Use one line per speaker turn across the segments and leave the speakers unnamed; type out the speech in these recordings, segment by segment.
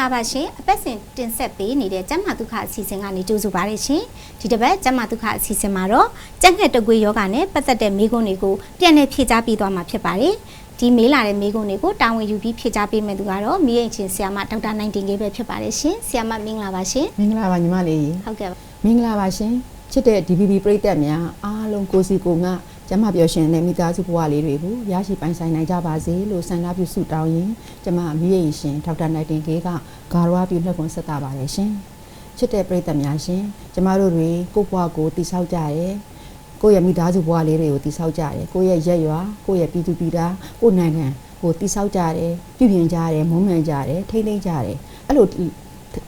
မင်္ဂလာပါရှင်အပတ်စဉ်တင်ဆက်ပေးနေတဲ့ကျန်းမာဒုက္ခအစီအစဉ်ကနေကြိုဆိုပါရရှင်ဒီတစ်ပတ်ကျန်းမာဒုက္ခအစီအစဉ်မှာတော့ကြက်ငှက်တကွေယောဂနဲ့ပတ်သက်တဲ့မိကုန်းတွေကိုပြန်လည်ဖြေကြားပေးသွားမှာဖြစ်ပါတယ်ဒီမေးလာတဲ့မိကုန်းတွေကိုတာဝန်ယူပြီးဖြေကြားပေးမယ့်သူကတော့မိရင်ချင်းဆရာမဒေါက်တာနိုင်တင်ကေပဲဖြစ်ပါတယ်ရှင်ဆရာမမင်္ဂလာပါရှင်
မင်္ဂလာပါညီမလေး
ဟုတ်ကဲ့ပါ
မင်္ဂလာပါရှင်ချစ်တဲ့ DVB ပရိသတ်များအားလုံးကိုစီကိုငါ ကျမပြောရှင်တဲ့မိသားစုဘဝလေးတွေကိုရရှိပိုင်ဆိုင်နိုင်ကြပါစေလို့ဆန္ဒပြုဆုတောင်းရင်ကျမမိရည်ရှင်ဒေါက်တာနိုင်တင်ကေကဂါရဝပြုလက်ခွန်းဆက်တာပါတယ်ရှင်ချစ်တဲ့ပရိသတ်များရှင်ကျမတို့တွေကိုယ့်ဘဝကိုတည်ဆောက်ကြရဲကိုယ့်ရဲ့မိသားစုဘဝလေးတွေကိုတည်ဆောက်ကြတယ်ကိုယ့်ရဲ့ရက်ရွာကိုယ့်ရဲ့ပြည်သူပြည်သားကိုယ့်နိုင်ငံကိုတည်ဆောက်ကြတယ်ပြုပြင်ကြတယ်မုန်းမှန်ကြတယ်ထိမ့်သိမ့်ကြတယ်အဲ့လို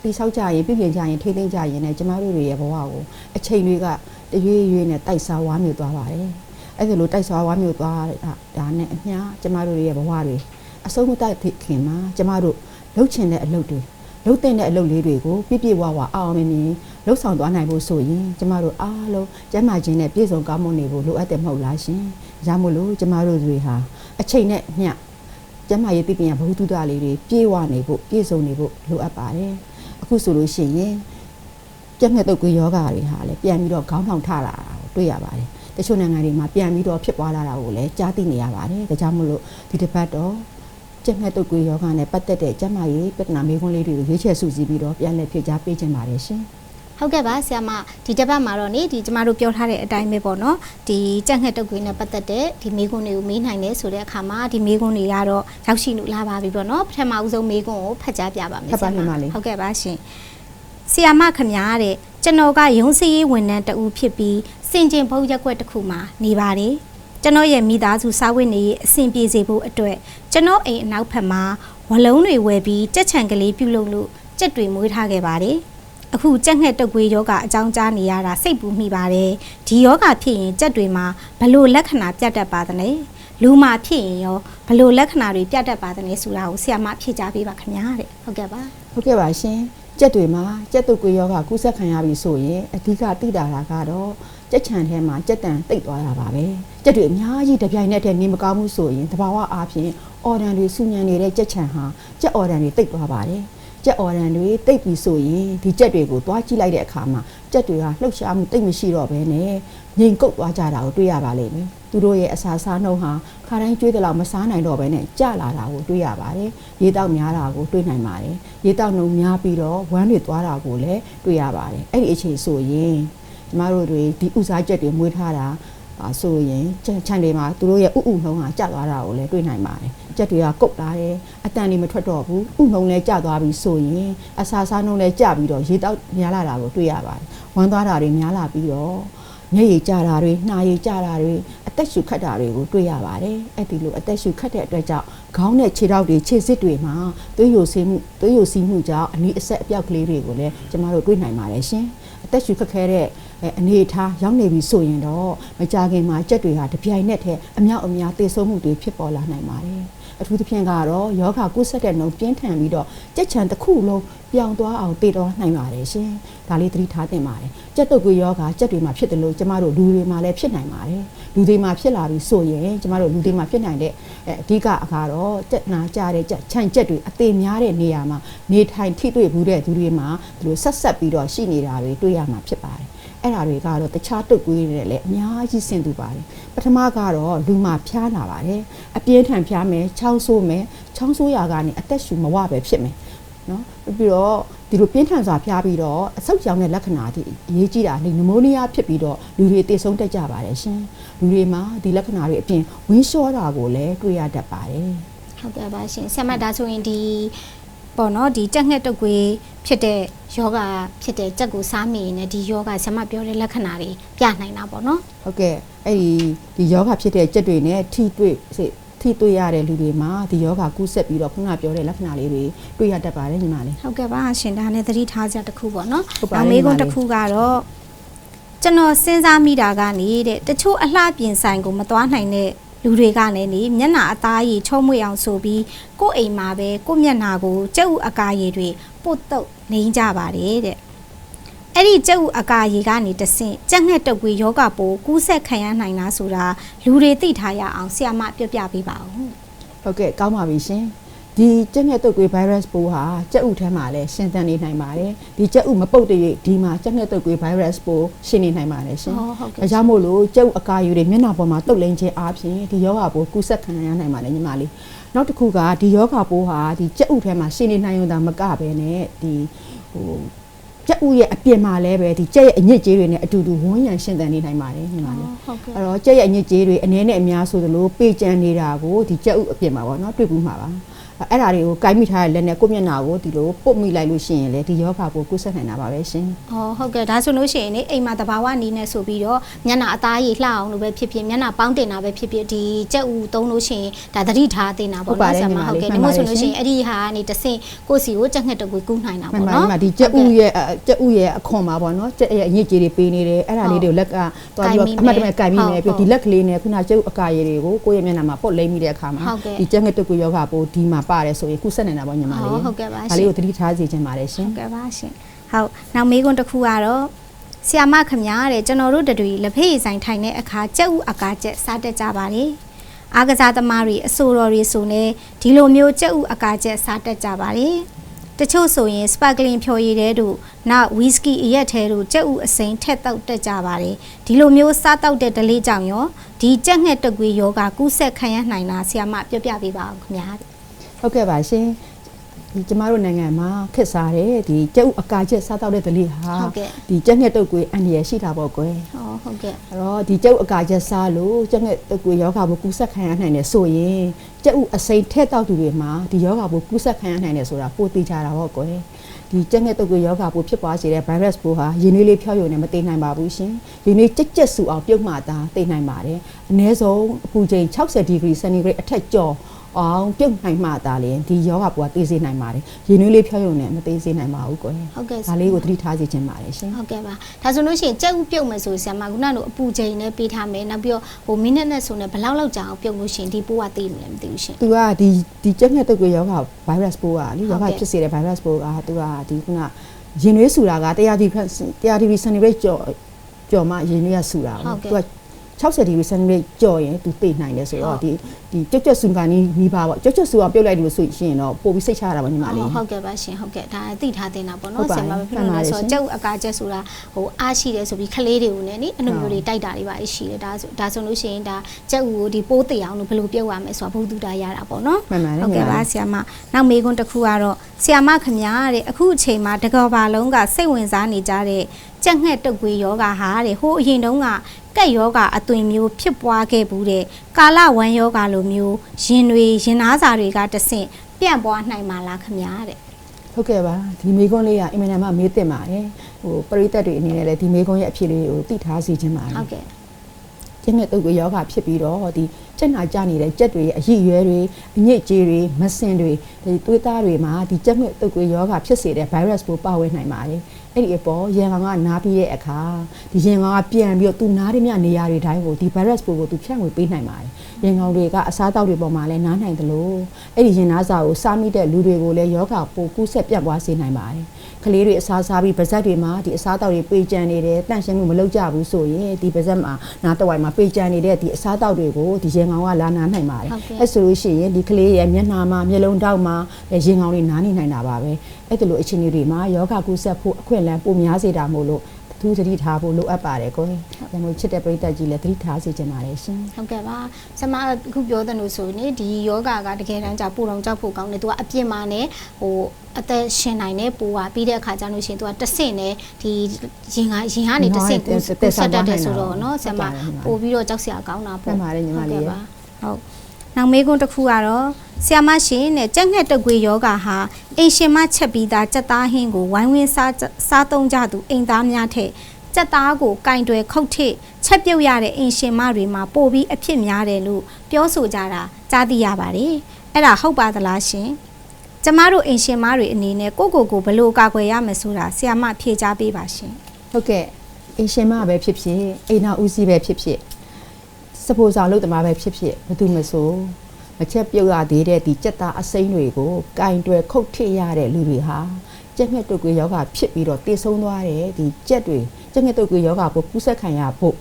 တိဆောက်ကြရင်ပြပြင်ကြရင်ထိမ့်သိမ့်ကြရင်လည်းကျမတို့တွေရဲ့ဘဝကိုအချိန်တွေကတရွေ့ရွေ့နဲ့တိုက်စားဝါမျိုးသွားပါတယ် အဲ့ဒါလိုတိုက်စားဝါမျိုးသွားတာဒါနဲ့အမျှကျမတို့တွေရဲ့ဘဝတွေအဆုံးမတိုက်ခင်မှာကျမတို့လှုပ်ချင်တဲ့အလုပ်တွေလှုပ်တဲ့အလုပ်လေးတွေကိုပြည့်ပြည့်ဝဝအောင်အောင်မြင်မြင်လှုပ်ဆောင်သွားနိုင်ဖို့ဆိုရင်ကျမတို့အားလုံးကျန်းမာခြင်းနဲ့ပြည့်စုံကောင်းမွန်နေဖို့လိုအပ်တယ်မဟုတ်လားရှင်။ဒါမို့လို့ကျမတို့တွေဟာအချိန်နဲ့အမျှကျန်းမာရေးပြည့်ပြည့်ရဘုသူတ္တလေးတွေပြည့်ဝနေဖို့ပြည့်စုံနေဖို့လိုအပ်ပါတယ်။အခုဆိုလို့ရှိရင်ကြက်ငှက်တုပ်ကွေးယောဂါတွေဟာလည်းပြန်ပြီးတော့ခေါင်းထောင်ထလာတာကိုတွေ့ရပါတယ်။ တချို့နိုင်ငံတွေမှာပြန်ပြီးတော့ဖြစ်ပွားလာတာကိုလည်းကြားသိနေရပါတယ်။ဒါကြောင့်မို့လို့ဒီတစ်ပတ်တော့ကြက်ငှက်တုပ်ကွေးယောဂါနဲ့ပတ်သက်တဲ့ကျန်းမာရေးပြဿနာမေးခွန်းလေးတွေကိုရွေးချယ်စုစည်းပြီးတော့ပြန်လည်ဖြေကြားပေးခြင်းပါတယ်ရှင်
ဟုတ်ကဲ့ပါဆရာမဒီတစ်ပတ်မှာတော့နေဒီကျမတို့ပြောထားတဲ့အတိုင်းပဲပေါ့နော်ဒီကြက်ငှက်တုတ်ကွေးနဲ့ပတ်သက်တဲ့ဒီမိကုန်းတွေကိုမေးနိုင်တယ်ဆိုတဲ့အခါမှာဒီမိကုန်းတွေကတော့ရောက်ရှိလို့လာပါပြီပေါ့နော်ပထမဦးဆုံးမိကုန်းကိုဖတ်ကြားပြပါမယ်
ဖတ်ပါ
ဆရာ
ညီမလေး
ဟုတ်ကဲ့ပါရှင်ဆရာမခမညာတဲ့ကျွန်တော်ကရုံးစည်းရေးဝန်ထမ်းတဦးဖြစ်ပြီး စင်ကျင်ဘုတ်ရက်ကွက်တစ်ခုမှာနေပါတယ်ကျွန်တော်ရဲ့မိသားစုစားဝတ်နေရေးအဆင်ပြေစေဖို့အတွက်ကျွန်တော်အိမ်အနောက်ဘက်မှာဝလုံးတွေဝယ်ပြီးကြက်ချံကလေးပြုတ်လုပ်လို့ကြက်တွေမွေးထားခဲ့ပါတယ်အခုကြက်ငှက်တုပ်ကွေးယောဂအကြောင်းကြားနေရတာစိတ်ပူမိပါတယ်ဒီယောဂဖြစ်ရင်ကြက်တွေမှာဘလို့လက္ခဏာပြတ်တတ်ပါသလဲလူမှာဖြစ်ရင်ရောဘလို့လက္ခဏာတွေပြတ်တတ်ပါသလဲဆိုတာကိုဆရာမဖြေကြားပေးပါခင်ဗျာတဲ့ဟုတ်ကဲ့ပါ။
ဟုတ်ကဲ့ပါရှင်။ကြက်တွေမှာကြက်တုပ်ကွေးယောဂါကူးစက်ခံရပြီဆိုရင်အဓိကသိတာတာကတော့ ကြက်ချံထဲမှာကြက်တန်တိတ်သွားတာပါပဲ။ကြက်တွေအများကြီးတစ်ပြိုင်နက်တည်းနေမကောင်းဘူးဆိုရင်တဘာဝအားဖြင့်အော်ဒန်တွေစူညံနေတဲ့ကြက်ချံဟာကြက်အော်ဒန်တွေတိတ်သွားပါတယ်။ကြက်အော်ဒန်တွေတိတ်ပြီဆိုရင်ဒီကြက်တွေကိုသွားကြည့်လိုက်တဲ့အခါမှာကြက်တွေကလှုပ်ရှားမှုတိတ်မရှိတော့ဘဲနဲ့ငြိမ်ကုတ်သွားကြတာကိုတွေ့ရပါလိမ့်မယ်။သူတို့ရဲ့အစာစားနှုံးဟာခါတိုင်းကျွေးတယ်လို့မစားနိုင်တော့ဘဲနဲ့ကြလာတာကိုတွေ့ရပါတယ်။ရေတောက်များတာကိုတွေ့နိုင်ပါတယ်။ရေတောက်နှုံးများပြီးတော့ဝမ်းတွေသွားတာကိုလည်းတွေ့ရပါတယ်။အဲ့ဒီအချိန်ဆိုရင် ကျမတို့တွေဒီဥစားကြက်တွေမွေးထားတာအာဆိုရင်ချန်ချန်တွေမှာသူတို့ရဲ့ဥဥနှုံးဟာကျသွားတာကိုလည်းတွေ့နိုင်ပါတယ်။ကြက်တွေကကုတ်လာတယ်အတန်တွေမထွက်တော့ဘူးဥနှုံးလည်းကျသွားပြီဆိုရင်အစာစားနှုံးလည်းကျပြီးတော့ရေတောက်များလာတာကိုတွေ့ရပါတယ်။ဝမ်းသွားတာတွေများလာပြီးတော့မျက်ရည်ကျတာတွေနှာရည်ကျတာတွေအသက်ရှူခတ်တာတွေကိုတွေ့ရပါတယ်အဲ့ဒီလိုအသက်ရှူခတ်တဲ့အတွက်ကြောင့်ခေါင်းနဲ့ခြေထောက်တွေခြေစစ်တွေမှာသွေးယိုစီးမှုသွေးယိုစီးမှုကြောင့်အနီးအဆက်အပြောက်ကလေးတွေကိုလည်းကျမတို့တွေ့နိုင်ပါတယ်ရှင်အသက်ရှူခတ်ခဲတဲ့ အဲအနေအထားရောက်နေပြီဆိုရင်တော့မကြခင်မှာကြက်တွေဟာတပြိုင်နက်တည်းအမြောက်အများသေဆုံးမှုတွေဖြစ်ပေါ်လာနိုင်ပါတယ်အထူးသဖြင့်ကတော့ယောဂကုသတဲ့နှုံပြင်းထန်ပြီးတော့ကြက်ချံတစ်ခုလုံးပြောင်းသွားအောင်တည်တော်နိုင်ပါတယ်ရှင်ဒါလေးသတိထားသင့်ပါတယ်ကြက်တုပ်ကွေးယောဂကြက်တွေမှာဖြစ်တယ်လို့ကျမတို့လူတွေမှာလည်းဖြစ်နိုင်ပါတယ်လူတွေမှာဖြစ်လာပြီဆိုရင်ကျမတို့လူတွေမှာဖြစ်နိုင်တဲ့အဲအဓိကကတော့ကြက်နာကြတဲ့ကြက်ခြံကြက်တွေအသေးများတဲ့နေရာမှာနေထိုင်ထိတွေ့ဘူးတဲ့သူတွေမှာဒီလိုဆက်ဆက်ပြီးတော့ရှိနေတာတွေတွေ့ရမှာဖြစ်ပါတယ် အဲ့ဒါတွေကတော့တခြားတုပ်ကွေးတွေလည်းအများကြီးဆင်တူပါတယ်ပထမကတော့လူမှာဖျားနာပါတယ်အပြင်းထန်ဖျားမယ်ချောင်းဆိုးမယ်ချောင်းဆိုးရာကနေအသက်ရှူမဝပဲဖြစ်မယ်နော်ပြီးတော့ဒီလိုပြင်းထန်စွာဖျားပြီးတော့အဆုတ်ကြောင်တဲ့လက္ခဏာဒီအရေးကြီးတာလေနမိုးနီးယားဖြစ်ပြီးတော့လူတွေသေဆုံးတတ်ကြပါတယ်ရှင်လူတွေမှာဒီလက္ခဏာတွေအပြင်ဝင်းလျှောတာကိုလည်းတွေ့ရတတ်ပါတယ်
ဟုတ်ကဲ့ပါရှင်ဆရာမဒါဆိုရင်ဒီ ပေါ့နော်ဒီကြက်ငှက်တုတ်ကွေးဖြစ်တဲ့ယောဂဖြစ်တဲ့ကြက်ကိုစားမိရင်လည်းဒီယောဂဆရာမပြောတဲ့လက္ခဏာတွေပြနိုင်တာပေါ့နော်
ဟုတ်ကဲ့အဲ့ဒီဒီယောဂဖြစ်တဲ့ကြက်တွေနဲ့ထိတွေ့စေထိတွေ့ရတဲ့လူတွေမှာဒီယောဂကူးဆက်ပြီးတော့ခုနပြောတဲ့လက္ခဏာလေးတွေတွေ့ရတတ်ပါတယ်ညီမလေး
ဟုတ်ကဲ့ပါရှင်ဒါနဲ့သတိထားစရာတစ်ခုပေါ့နော်
ဟုတ်ပါတယ်
နောက်မေးခွန်း
ညီမလေး
တစ်ခုကတော့ကျွန်တော်စဉ်းစားမိတာကနေတဲ့တချို့အလှပြင်ဆိုင်ကိုမသွားနိုင်တဲ့ လူတွေကလည်းနေမျက်နှာအသားရည်ချုံမွေအောင်ဆိုပြီးကိုယ့်အိမ်မှာပဲကိုယ့်မျက်နှာကိုကြက်ဥအကာရည်တွေပုတ်တုတ်နေကြပါတယ်တဲ့အဲ့ဒီကြက်ဥအကာရည်ကနေတဆင့်ကြက်ငှက်တုပ်ကွေးယောဂပိုးကူးဆက်ခံရနိုင်လားဆိုတာလူတွေသိထားရအောင်ဆရာမပြောပြပေးပါဦး
ဟုတ်ကဲ့ကောင်းပါပြီရှင် ဒီကြက်ငှက်တုပ်ကွေး virus ပိုးဟာကြက်ဥထဲမှာလည်းရှင်သန်နေနိုင်ပါတယ်ဒီကြက်ဥမပုတ်တဲ့၍ဒီမှာကြက်ငှက်တုပ်ကွေး virus ပိုးရှင်နေနိုင်ပါတယ်ရှင်
ဟုတ်ဟုတ်ကဲ့
ဒါကြောင့်မို့လို့ကြက်ဥအကာယူတွေမျက်နှာပေါ်မှာတုပ်လိမ့်ခြင်းအပြင်ဒီယောဂပိုးကူးစက်ခံရနိုင်ပါတယ်ညီမလေးနောက်တစ်ခုကဒီယောဂပိုးဟာဒီကြက်ဥထဲမှာရှင်နေနိုင်ုံသာမကပဲနဲ့ဒီဟိုကြက်ဥရဲ့အပြင်မှာလည်းပဲဒီကြက်ရဲ့အညစ်အကြေးတွေနဲ့အတူတူဝန်းရံရှင်သန်နေနိုင်ပါတယ်ညီမလေး
ဟုတ်ကဲ့
အဲ့တော့ကြက်ရဲ့အညစ်အကြေးတွေအနည်းနဲ့အများဆိုသလိုပေကြံနေတာကိုဒီကြက်ဥအပြင်မှာပေါ့နော်တွေ့ဘူးမှာပါ အဲ့ဒါတွေကိုကိုင်းမိထားတဲ့လက်နဲ့ကိုယ့်မျက်နှာကိုဒီလိုပုတ်မိလိုက်လို့ရှိရင်လေဒီယောဂပိုးကူးစက်နိုင်တာပါပဲရှင်
อ๋อဟုတ်ကဲ့ဒါဆိုလို့ရှိရင်နေအိမ်မှာတဘာဝနီးနေဆိုပြီးတော့မျက်နှာအသားရည်လှအောင်လို့ပဲဖြစ်ဖြစ်မျက်နှာပေါင်းတင်တာပဲဖြစ်ဖြစ်ဒီကြက်ဥသုံးလို့ရှိရင်ဒါသတိထားတင်တာပေါ့နော်ဆရာမဟုတ်ကဲ့ဒီမို့ဆိုလို့ရှိရင်အဲ့ဒီဟာကနေတဆင့်ကိုယ့်စီကိုကြက်ငှက်တကွေးကူးနိုင်တာ
မှန်
ပေါ့
ပါ
နော်
မှန်ဒီကြက်ဥရဲ့အဲကြက်ဥရဲ့အခွန်ပါပေါ့နော်ကြက်ရဲ့အညစ်အကြေးတွေပေးနေတယ်အဲ့ဒါလေးတွေကိုလက်ကသွားပြီးတော့အမှတ်တမဲ့ကင်ပြီးနေပြီးဒီလက်ကလေးနဲ့ခုနကြက်ဥအကာရည်တွေကိုကိုယ့်ရဲ့မျက်နှာမှာပုတ်လိမ့်မိတဲ့အခါမှာဒီကြက်ငှက်တုပ်ကွေးယောဂပိုးဒီမှာပါတယ်ဆိုရင်ကူးစက်နေတာပေါ့ညီမလေး
ဟုတ်ကဲ့ပါ
ဒါ
ရှင်
လေးကိုသတိထားစေချင်ပါတယ်ရှင်
ဟုတ်ကဲ့ပါရှင်ဟုတ်နောက်မေးခွန်းတစ်ခုကတော့ဆရာမခမညာတဲ့ကျွန်တော်တို့တတွေလက်ဖေးဆိုင်ထိုင်တဲ့အခါကြက်ဥအကားကျက်စားတတ်ကြပါတယ်အားကစားသမားတွေအဆိုတော်တွေဆိုနေဒီလိုမျိုးကြက်ဥအကားကျက်စားတတ်ကြပါတယ်တချို့ဆိုရင်စပါကလင်ဖြော်ရည်တဲ့တို့နောက်ဝီစကီအရက်ထဲတို့ကြက်ဥအစိမ်းထက်တောက်တက်ကြပါတယ်ဒီလိုမျိုးစားတောက်တဲ့ဒလေးကြောင့်ရောဒီကြက်ငှက်တကွေယောဂကူးဆက်ခံရနိုင်တာဆရာမပြောပြပေးပါဦးခင်ဗျာ
ဟုတ်ကဲ့ပါရှင်ဒီကျမတို့နိုင်ငံမှာခက်စားတယ်ဒီကျုပ်အကာချက်စားတော့တဲ့ဒလိဟာ
ဟုတ်ကဲ့
ဒီကျက်ငှက်တုပ်ကွေးအန္တရာယ်ရှိတာပေါ့ကွယ်
ဟောဟုတ်ကဲ့
အဲ့တော့ဒီကျုပ်အကာချက်စားလို့ကျက်ငှက်တုပ်ကွေးယောဂါဘကူးဆက်ခံရနိုင်တယ်ဆိုရင်ကျက်ဥအစိမ့်ထဲတောက်သူတွေမှာဒီယောဂါဘကူးဆက်ခံရနိုင်တယ်ဆိုတာပိုသိကြတာပေါ့ကွယ်ဒီကျက်ငှက်တုပ်ကွေးယောဂါဘဖြစ်ပွားစေတဲ့ virus ပိုးဟာရင်းနှီးလေးဖြောက်ယုံနဲ့မသိနိုင်ပါဘူးရှင်ရင်းနှီးကြက်ကြက်ဆူအောင်ပြုတ်မှသာသိနိုင်ပါတယ်အနည်းဆုံးအပူချိန်60 degree centigrade အထက်ကျော် အောင်ပြုတ်နိုင်မှသာလေဒီယောဂပွားသိစေနိုင်ပါတယ်။ရင်းနှီးလေးဖြောင်းရုံနဲ့မသိစေနိုင်ပါဘူးကွယ်
ဟုတ်ကဲ့။
ဒါလေးကိုသတိထားစေချင်ပါတယ်ရှင်
ဟုတ်ကဲ့ပါဒါဆိုလို့ရှိရင်ကြက်ဥပြုတ်မယ်ဆိုဆရာမခုနကလိုအပူချိန်နဲ့ပေးထားမယ်နောက်ပြီးတော့ဟိုမိနစ်နဲ့ဆိုနေဘယ်လောက်လောက်ကြာအောင်ပြုတ်လို့ရှိရင်ဒီပိုးကသိမလဲမသိဘူးရှင်။
तू ကဒီဒီကျက်ငှက်တုပ်ကွေးယောဂ virus ပိုးကလေ
ဟုတ်
ယော
ကဲ့
ဂဖြစ်စေတဲ့ virus ပိုးက तू ကဒီခုနရင်နွေးဆူတာက100 degree 100 degree centigrade ကျော်ကျော်မှရင်နွေးကဆူတာ
ဟုတ်ကဲ့
သူက 60 degree centigrade ကျော်ရင် तू သိနိုင်တယ်ဆို
ဟု
တော့
တ်
ဒီဒီကြက်ကြက်ဆူကနီးနီးပါပေါ့ကြက်ကြက်ဆူအောင်ပြုတ်လိုက်လို့ဆိုရင်တော့ပို့ပြီးစိတ်ချရတာပါညီမလေး
ဟုတ်ဟုတ်ကဲ့ပါရှင်ဟုတ်ကဲ့ဒါသိထားတင်တာပေါ့
ဟုတ်
နော်
ပါ
ဆရာမ
တယ်
ဖြစ်လို့လဲဆို
မှန်ပါတယ်ရှင်
တော့ကြက်ဥအကားချက်ဆိုတာဟိုအားရှိတယ်ဆိုပြီးခလေးတွေကိုလည်းနိအလိုမျိုးတွေတိုက်တာတွေပါရှိတယ်ဒါဆိုဒါဆိုလို့ရှိရင်ဒါကြက်ဥကိုဒီပိုးတေအောင်လို့ဘယ်လိုပြုတ်ရမလဲဆိုတာဘုသူတာရတာပေါ့နော်
မှန်ပါတယ်
ဟုတ်ကဲ့ပါ
ညီမလေး
ဆရာမနောက်မေးခွန်းတစ်ခုကတော့ဆရာမခမညာတဲ့အခုအချိန်မှာတကောပါလုံးကစိတ်ဝင်စားနေကြတဲ့ကြက်ငှက်တုပ်ကွေးယောဂါဟာတဲ့ဟိုအရင်တုန်းက ကက်ယောဂါအသွင်မျိုးဖြစ်ပွားခဲ့ဘူးတဲ့ကာလဝမ်းယောဂါလိုမျိုးရင်တွေရင်သားစာတွေကတဆင့်ပြန့်ပွားနိုင်မှာလားခမညာတဲ့
ဟုတ်ကဲ့ပါဒီမေကွန်းလေးကအင်မတန်မှမေးတင်ပါတယ်ဟိုပရိသတ်တွေအနေနဲ့လည်းဒီမေကွန်းရဲ့အဖြစ်လေးကိုသိထားစေချင်ပါတယ်
ဟုတ်ကဲ့
ကျင်းတဲ့တုပ်ကွေးယောဂဖြစ်ပြီးတော့ဒီကျက်နာကြနေတဲ့ကြက်တွေရဲ့အရည်ရွယ်တွေအညစ်အကြေးတွေမစင်တွေဒီသွေးသားတွေမှာဒီကျက်မဲ့တုပ်ကွေးယောဂဖြစ်စေတဲ့ virus ပိုးပါဝင်နိုင်ပါတယ် အဲ့ဒီအပေါ်ရန်ကောင်ကနားပြီးတဲ့အခါဒီရန်ကောင်ကပြန်ပြီးတော့သူနားရမြနေရာတွေတိုင်းကိုဒီ virus ပိုးကိုသူဖြန့်ဝေပေးနိုင်ပါတယ်ရန်ကောင်တွေကအစားအသောက်တွေပေါ်မှာလည်းနားနိုင်တယ်လို့အဲ့ဒီရင်နာစာကိုစားမိတဲ့လူတွေကိုလည်းယောဂပိုးကူးဆက်ပြန့်ပွားစေနိုင်ပါတယ်ကလေးတွေအစားစားပြီးပါဇက်တွေမှာဒီအစားအသောက်တွေပေကြံနေတယ်တန့်ရှင်းမှုမလုပ်ကြဘူးဆိုရင်ဒီပါဇက်မှာနားတစ်ဝိုင်မှာပေကြံနေတဲ့ဒီအစားအသောက်တွေကိုဒီရင်ကောင်ကလာနားနိုင်ပါတယ်
ဟုတ်ကဲ့
အဲ့ဆိုလို့ရှိရင်ဒီကလေးရဲ့မျက်နှာမှာမျက်လုံးတောက်မှာရင်ကောင်တွေနားနေနိုင်တာပါပဲ အဲ့ဒီလိုအခြေအနေတွေမှာယောဂကူးဆက်ဖို့အခွင့်အလမ်းပိုများစေတာမို့လို့အထူးသတိထားဖို့လိုအပ်ပါတယ်ကိုယ်ဒါမျိုးချစ်တဲ့ပရိသတ်ကြီးလည်းသတိထားစေချင်ပါတယ်ရှင်
ဟုတ်ကဲ့ပါဆရာမအခုပြောတဲ့လို့ဆိုရင်ဒီယောဂါကတကယ်တမ်းကျပူတော်ကြောက်ဖို့ကောင်းတယ်သူကအပြစ်မှာနဲ့ဟိုအသက်ရှင်နိုင်တဲ့ပူပါပြီးတဲ့အခါကျလို့ရှိရင်သူကတဆင့်နဲ့ဒီရင်ကရင်ကနေတဆင့်ကိုကိုဆက်တတ်တယ်ဆိုတော့เนาะဆရာမပို့ပြီးတော့ကြောက်စရာကောင်းတာ
မှန်ပါတယ်ညီမလေး
ဟုတ်ကဲ့ပါဟုတ်နောက်မေးခွန်းတစ်ခုကတော့ ဆရာမရှင်နဲ့ကြက်ငှက်တကွေယောဂါဟာအိမ်ရှင်မချက်ပြီးသားစက်သားဟင်းကိုဝိုင်းဝန်းစားစားသုံးကြသူအိမ်သားများထက်စက်သားကိုကင်တွယ်ခုတ်ထစ်ချက်ပြုတ်ရတဲ့အိမ်ရှင်မတွေမှာပို့ပြီးအဖြစ်များတယ်လို့ပြောဆိုကြတာကြားသိရပါတယ်အဲ့ဒါဟုတ်ပါသလားရှင်ကျမတို့အိမ်ရှင်မတွေအနေနဲ့ကိုယ့်ကိုယ်ကိုဘယ်လိုကာကွယ်ရမလဲဆိုတာဆရာမဖြေကြားပေးပါရှင်
ဟုတ်ကဲ့အရှင်မပဲဖြစ်ဖြစ်အိမ်နာဦးစီးပဲဖြစ်ဖြစ်စပိုဆောင်လုပ်သမားပဲဖြစ်ဖြစ်ဘာသူမဆို မချက်ပြုတ်ရသေးတဲ့ဒီစက်သားအစိမ်းတွေကိုကင်တွယ်ခုတ်ထစ်ရတဲ့လူတွေဟာကျက်ငှက်တုပ်ကွေးယောဂဖြစ်ပြီးတော့တည်ဆုံးသွားတယ်ဒီကြက်တွေကျက်ငှက်တုပ်ကွေးယောဂကိုကူးစက်ခံရဖို့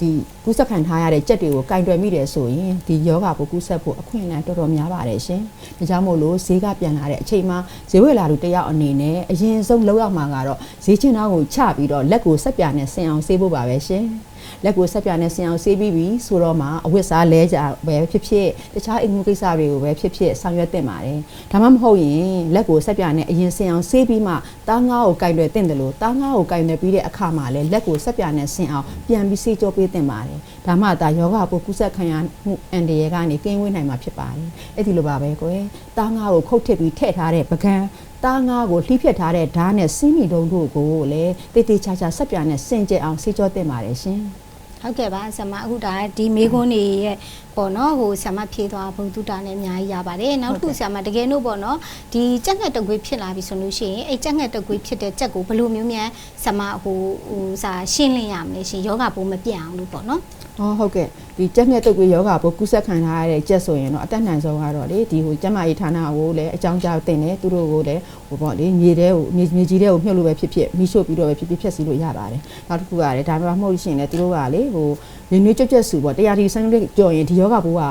ဒီကူးစက်ခံထားရတဲ့ကြက်တွေကိုကင်တွယ်မိတယ်ဆိုရင်ဒီယောဂပိုကူးစက်ဖို့အခွင့်အလမ်းတော်တော်များပါတယ်ရှင်။ဒါကြောင့်မို့လို့ဈေးကပြန်လာတဲ့အချိန်မှာဈေးဝယ်လာသူတယောက်အနေနဲ့အရင်ဆုံးလောက်ရမှာကတော့ဈေးချင်းသားကိုချပြီးတော့လက်ကိုဆက်ပြနဲ့ဆင်အောင်ဆေးဖို့ပါပဲရှင်။ လက်ကိုဆက်ပြနဲ့ဆင်အောင်ဆေးပြီးပြီဆိုတော့မှအဝတ်စားလဲကြပဲဖြစ်ဖြစ်တခြားအိမ်မှုကိစ္စတွေကိုပဲဖြစ်ဖြစ်ဆောင်ရွက်တင်ပါတယ်။ဒါမှမဟုတ်ရင်လက်ကိုဆက်ပြနဲ့အရင်ဆင်အောင်ဆေးပြီးမှတားငါးကိုကင်တွယ်တင်တယ်လို့တားငါးကိုကင်တွယ်ပြီးတဲ့အခါမှာလည်းလက်ကိုဆက်ပြနဲ့ဆင်အောင်ပြန်ပြီးဆေးကြောပေးတင်ပါတယ်။ဒါမှဒါယောဂပိုကူးစက်ခံရမှုအန်ဒီရဲကနေကင်းဝေးနိုင်မှာဖြစ်ပါတယ်။အဲ့ဒီလိုပါပဲကွယ်။တားငါးကိုခုတ်ထစ်ပြီးထည့်ထားတဲ့ပကံတားငါးကိုလှိဖြတ်ထားတဲ့ဓာတ်နဲ့စင်းမီတုံးတို့ကိုလည်းတေးသေးချာချာဆက်ပြနဲ့ဆင်ကြအောင်ဆေးကြောတင်ပါတယ်ရှင်။
ဟုတ်ကဲ့ပါဆရာမအခုဒါဒီမေခွန်းတွေရဲ့ပေါ့နော်ဟိုဆရာမဖြေသွားဘုံတုတာနဲ့အများကြီးရပါတယ်နောက်တစ်ခုဆရာမတကယ်လို့ပေါ့နော်ဒီကြက်ငှက်တကွေးဖြစ်လာပြီဆိုလို့ရှိရင်အဲ့ကြက်ငှက်တကွေးဖြစ်တဲ့ကြက်ကိုဘယ်လိုမျိုးများဆရာမဟိုဟိုစာရှင်းလင်းရမလဲရှင်ယောဂပိုးမပြတ်အောင်လို့ပေါ့နော်
ဟောဟုတ်ကဲ့ဒီကြက်မြက်တုပ်ကွေးယောဂပိုကူးဆက်ခံထားရတဲ့ကြက်ဆိုရင်တော့အတက်နိုင်ဆုံးကတော့လေဒီဟိုကျမကြီးဌာနကိုလည်းအကြောင်းကြားတင်တယ်သူတို့ကိုလည်းဟိုပေါ့လေမြေတဲကိုမြေမြေကြီးတဲကိုမြှုပ်လို့ပဲဖြစ်ဖြစ်မိရှို့ပြီးတော့ပဲဖြစ်ဖြစ်ဖြက်စီလို့ရပါတယ်နောက်တစ်ခုကလည်းဒါမှမဟုတ်ရှင်လည်းသူတို့ကလေဟိုရင်းနှီးကြက်ကြက်စုပေါ့တရားဒီဆန်းလေးကြော်ရင်ဒီယောဂပိုးက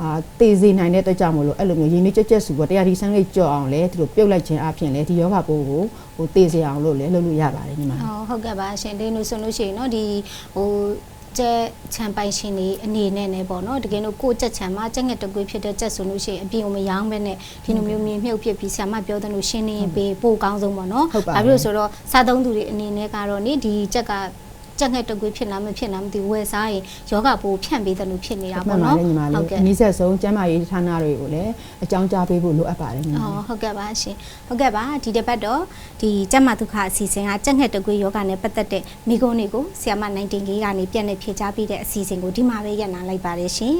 အာတေစေနိုင်တဲ့အတွက်ကြောင့်မလို့အဲ့လိုမျိုးရင်းနှီးကြက်ကြက်စုပေါ့တရားဒီဆန်းလေးကြော်အောင်လေသူတို့ပြုတ်လိုက်ခြင်းအပြင်လေဒီယောဂပိုးကိုဟိုတေစေအောင်လို့လေလုပ်လို့ရပါတယ်ညီမ
ဟောဟုတ်ကဲ့ပါရှင်ဒီလိုဆိုလို့ရှိရင်เนาะဒီဟို ကျက်ချန်ပိုင်ရှင်တွေအနေနဲ့ねပေါ့နော်တကယ်လို့ကိုယ့်ကျက်ချန်မှာကျက်ငှက်တကွေးဖြစ်တဲ့ကျက်ဆိုလို့ရှိရင်အပြင်ကိုမရောင်းပဲနဲ့ဒီလိုမျိုးမြင်မြုပ်ဖြစ်ပြီးဆရာမပြောတဲ့လို့ရှင်းနေရင်ပေးပို့ကောင်းဆုံးပေါ့နော်
ဟုတ်ပါ
ဒါပြီးလို့ဆိုတော့စားသုံးသူတွေအနေနဲ့ကတော့နေဒီကျက်က ကျက်ငှက်တကွေးဖြစ်လားမဖြစ်လားမသိဘူးဝယ်စားရင်ယောဂပိုးဖြန့်ပေးတယ်လို့ဖြစ်နေတာ
မှ
ပေါ့
န်ပါ
နော်
လေညီမလေးအနည်းဆက်ဆုံးကျမ်းမာရေးဌာနတွေကိုလည်းအကြောင်းကြားပေးဖို့လိုအပ်ပါတယ်ညီမလေး
အော်ဟုတ်ကဲ့ပါရှင်ဟုတ်ကဲ့ပါဒီတစ်ပတ်တော့ဒီကျက်မဒုက္ခအစီအစဉ်ကကြက်ငှက်တကွေးယောဂနဲ့ပတ်သက်တဲ့မိကုံးတွေကိုဆီယမ19လေးကနေပြည့်နေဖြေချပေးတဲ့အစီအစဉ်ကိုဒီမှာပဲရပ်နာလိုက်ပါတယ်ရှင်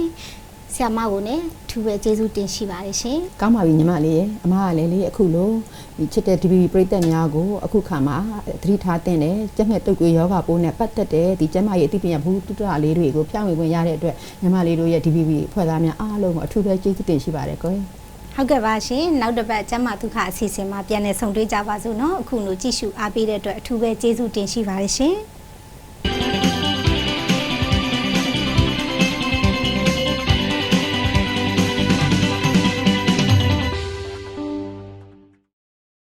ဆရာမကိုလည်းထူပဲကျေးဇူးတင်ရှိပါတယ်ရှင်။
ကောင်းပါပြီညီမလေးရေအမကလည်းလေအခုလိုဒီချစ်တဲ့ DBB ပြည်သက်များကိုအခုခါမှာသတိထားတင်တယ်ကျက်မြက်တုပ်ကွေးယောဂပိုးနဲ့ပတ်သက်တဲ့ဒီကျမရဲ့အသိပညာဘူးတုတ္တရာလေးတွေကိုဖြန့်ဝေခွင့်ရတဲ့အတွက်ညီမလေးတို့ရဲ့ DBB အဖွဲ့သားများအားလုံးကိုအထူးပဲကျေးဇူးတင်ရှိပါတယ်ကွယ်။
ဟုတ်ကဲ့ပါရှင်နောက်တစ်ပတ်ကျမဒုက္ခအစီအစဉ်မှာပြန်လည်ဆုံတွေ့ကြပါစို့နော်အခုလို့ကြည့်ရှုအားပေးတဲ့အတွက်အထူးပဲကျေးဇူးတင်ရှိပါတယ်ရှင်